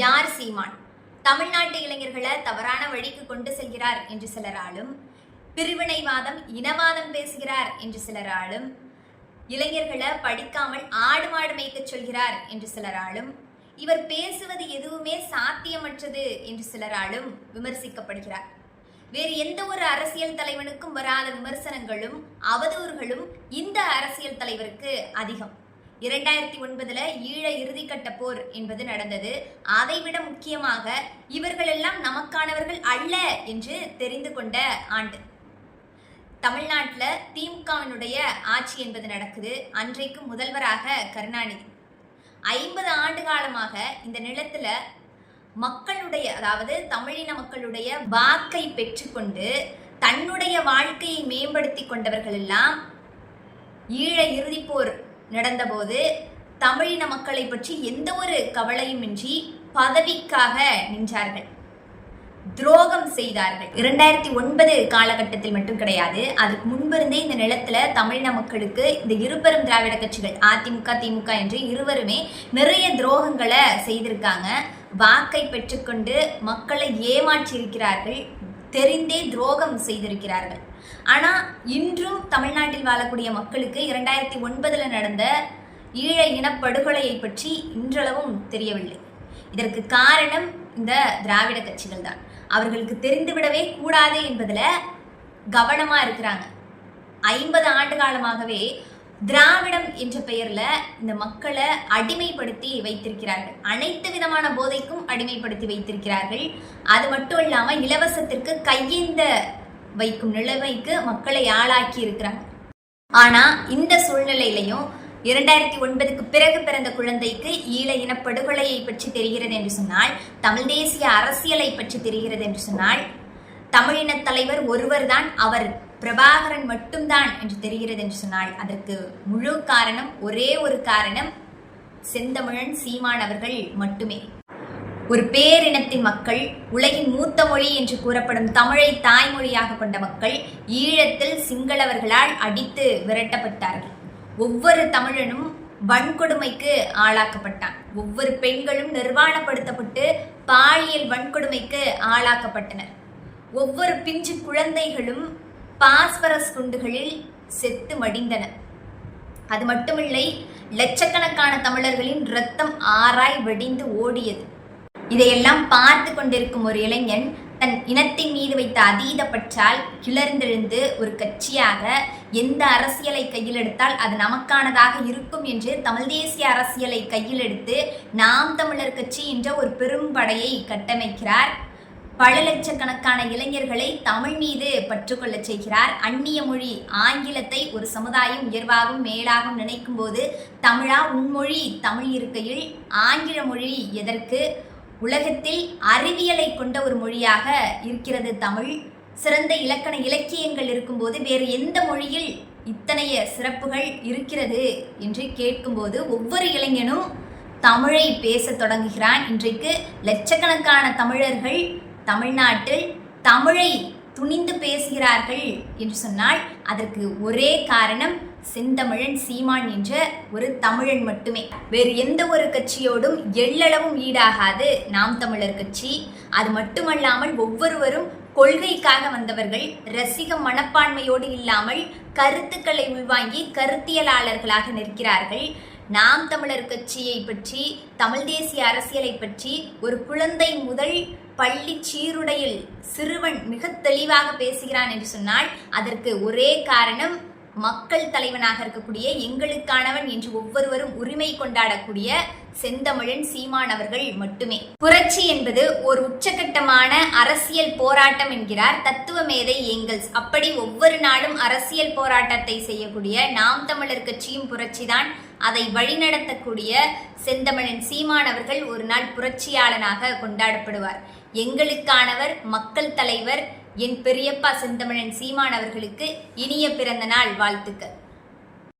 யார் சீமான்? தமிழ்நாட்டு இளைஞர்களை தவறான வழிக்கு கொண்டு செல்கிறார் என்று சிலராலும் பிரிவினைவாதம் இனவாதம் பேசுகிறார் என்று சிலராலும் இளைஞர்களை படிக்காமல் ஆடு மாடு மேய்க்கச் சொல்கிறார் என்று சிலராலும் இவர் பேசுவது எதுவுமே சாத்தியமற்றது என்று சிலராலும் விமர்சிக்கப்படுகிறார். வேறு எந்த ஒரு அரசியல் தலைவனுக்கும் வராத விமர்சனங்களும் அவதூறுகளும் இந்த அரசியல் தலைவருக்கு அதிகம். இரண்டாயிரத்தி ஒன்பதுல ஈழ இறுதிக்கட்ட போர் என்பது நடந்தது. அதைவிட முக்கியமாக இவர்களெல்லாம் நமக்கானவர்கள் அல்ல என்று தெரிந்து கொண்ட ஆண்டு. தமிழ்நாட்டில் திமுகவினுடைய ஆட்சி என்பது நடக்குது. அன்றைக்கு முதல்வராக கருணாநிதி. ஐம்பது ஆண்டு காலமாக இந்த நிலத்தில் மக்களுடைய அதாவது தமிழின மக்களுடைய வாக்கை பெற்றுக்கொண்டு தன்னுடைய வாழ்க்கையை மேம்படுத்தி கொண்டவர்கள் எல்லாம் ஈழ இறுதிப்போர் நடந்தபோது தமிழின மக்களை பற்றி எந்த ஒரு கவலையுமின்றி பதவிக்காக நின்றார்கள். துரோகம் செய்தார்கள். இரண்டாயிரத்தி ஒன்பது காலகட்டத்தில் மட்டும் கிடையாது அதுக்கு முன்பிருந்தே இந்த நிலத்துல தமிழின மக்களுக்கு இந்த இருபெரும் திராவிட கட்சிகள் அதிமுக திமுக என்று இருவருமே நிறைய துரோகங்களை செய்திருக்காங்க. வாக்கை பெற்றுக்கொண்டு மக்களை ஏமாற்றியிருக்கிறார்கள். தெரிந்தே துரோகம் செய்திருக்கிறார்கள். ஆனா இன்றும் தமிழ்நாட்டில் வாழக்கூடிய மக்களுக்கு இரண்டாயிரத்தி ஒன்பதுல நடந்த ஈழ இனப்படுகொலையை பற்றி இன்றளவும் தெரியவில்லை. இதற்கு காரணம் இந்த திராவிட கட்சிகள் தான். அவர்களுக்கு தெரிந்துவிடவே கூடாது என்பதுல கவனமா இருக்கிறாங்க. ஐம்பது ஆண்டு காலமாகவே திராவிடம் என்ற பெயர்ல இந்த மக்களை அடிமைப்படுத்தி வைத்திருக்கிறார்கள். அனைத்து விதமான போதைக்கும் அடிமைப்படுத்தி வைத்திருக்கிறார்கள். அது மட்டும் இல்லாம இலவசத்திற்கு கையேந்த வைக்கும் நிலைமைக்கு மக்களை ஆளாக்கி இருக்கிறாங்க. ஆனா இந்த சூழ்நிலையிலையும் இரண்டாயிரத்தி ஒன்பதுக்கு பிறகு பிறந்த குழந்தைக்கு ஈழ இன படுகொலையை பற்றி தெரிகிறது என்று சொன்னால் தமிழ் தேசிய அரசியலை பற்றி தெரிகிறது என்று சொன்னால் தமிழின தலைவர் ஒருவர்தான் அவர். பிரபாகரன் மட்டும்தான் என்று தெரிகிறது என்று சொன்னால் அதற்கு முழு காரணம் ஒரே ஒரு காரணம் செந்தமிழன் சீமான் அவர்கள் மட்டுமே. ஒரு பேரினத்தின் மக்கள் உலகின் மூத்த மொழி என்று கூறப்படும் தமிழை தாய்மொழியாக கொண்ட மக்கள் ஈழத்தில் சிங்களவர்களால் அடித்து விரட்டப்பட்டார்கள். ஒவ்வொரு தமிழனும் வன்கொடுமைக்கு ஆளாக்கப்பட்டான். ஒவ்வொரு பெண்களும் நிர்வாணப்படுத்தப்பட்டு பாலியல் வன்கொடுமைக்கு ஆளாக்கப்பட்டனர். ஒவ்வொரு பிஞ்சு குழந்தைகளும் பாஸ்பரஸ் குண்டுகளில் செத்து மடிந்தன அது மட்டுமில்லை லட்சக்கணக்கான தமிழர்களின் ரத்தம் ஆராய் வெடிந்து ஓடியது. இதையெல்லாம் பார்த்து கொண்டிருக்கும் ஒரு இளைஞன் தன் இனத்தின் மீது வைத்த அதீத பற்றால் கிளர்ந்தெழுந்து ஒரு கட்சியாக எந்த அரசியலை கையில் எடுத்தால் அது நமக்கானதாக இருக்கும் என்று தமிழ் தேசிய அரசியலை கையில் எடுத்து நாம் தமிழர் கட்சி என்ற ஒரு பெரும் படையை கட்டமைக்கிறார் பல லட்சக்கணக்கான இளைஞர்களை தமிழ் மீது பற்றுக்கொள்ளச் செய்கிறார். அந்நிய மொழி ஆங்கிலத்தை ஒரு சமுதாயம் உயர்வாகவும் மேலாகவும் நினைக்கும் போது தமிழா உன்மொழி தமிழ் இருக்கையில் ஆங்கில மொழி எதற்கு? உலகத்தில் அறிவியலை கொண்ட ஒரு மொழியாக இருக்கிறது தமிழ். சிறந்த இலக்கண இலக்கியங்கள் இருக்கும்போது வேறு எந்த மொழியில் இத்தனைய சிறப்புகள் இருக்கிறது என்று கேட்கும்போது ஒவ்வொரு இளைஞனும் தமிழை பேசத் தொடங்குகிறான். இன்றைக்கு லட்சக்கணக்கான தமிழர்கள் தமிழ்நாட்டில் தமிழை துணிந்து பேசுகிறார்கள் என்று சொன்னால் அதற்கு ஒரே காரணம் செந்தமிழன் சீமான் என்ற ஒரு தமிழன் மட்டுமே. வேறு எந்த ஒரு கட்சியோடும் எள்ளளவும் ஈடாகாது நாம் தமிழர் கட்சி. அது மட்டுமல்லாமல் ஒவ்வொருவரும் கொள்கைக்காக வந்தவர்கள் ரசிக மனப்பான்மையோடு இல்லாமல் கருத்துக்களை உள்வாங்கி கருத்தியலாளர்களாக நிற்கிறார்கள். நாம் தமிழர் கட்சியை பற்றி தமிழ் தேசிய அரசியலை பற்றி ஒரு குழந்தை முதல் பள்ளி சீருடையில் சிறுவன் மிக தெளிவாக பேசுகிறான் என்று சொன்னால் அதற்கு ஒரே காரணம் மக்கள் தலைவனாக இருக்கக்கூடிய எங்களுக்கானவன் என்று ஒவ்வொருவரும் உரிமை கொண்டாடக்கூடிய செந்தமிழன் சீமான் அவர்கள் மட்டுமே. புரட்சி என்பது ஒரு உச்சகட்டமான அரசியல் போராட்டம் என்கிறார் தத்துவ மேதை ஏங்கல்ஸ் அப்படி ஒவ்வொரு நாளும் அரசியல் போராட்டத்தை செய்யக்கூடிய நாம் தமிழர் கட்சியும் புரட்சிதான். அதை வழிநடத்தக்கூடிய செந்தமிழன் சீமான் அவர்கள் ஒரு நாள் புரட்சியாளனாக கொண்டாடப்படுவார். எங்களுக்கானவர் மக்கள் தலைவர் என் பெரியப்பா செந்தமிழன் சீமான் அவர்களுக்கு இனிய பிறந்த நாள் வாழ்த்துக்கள்.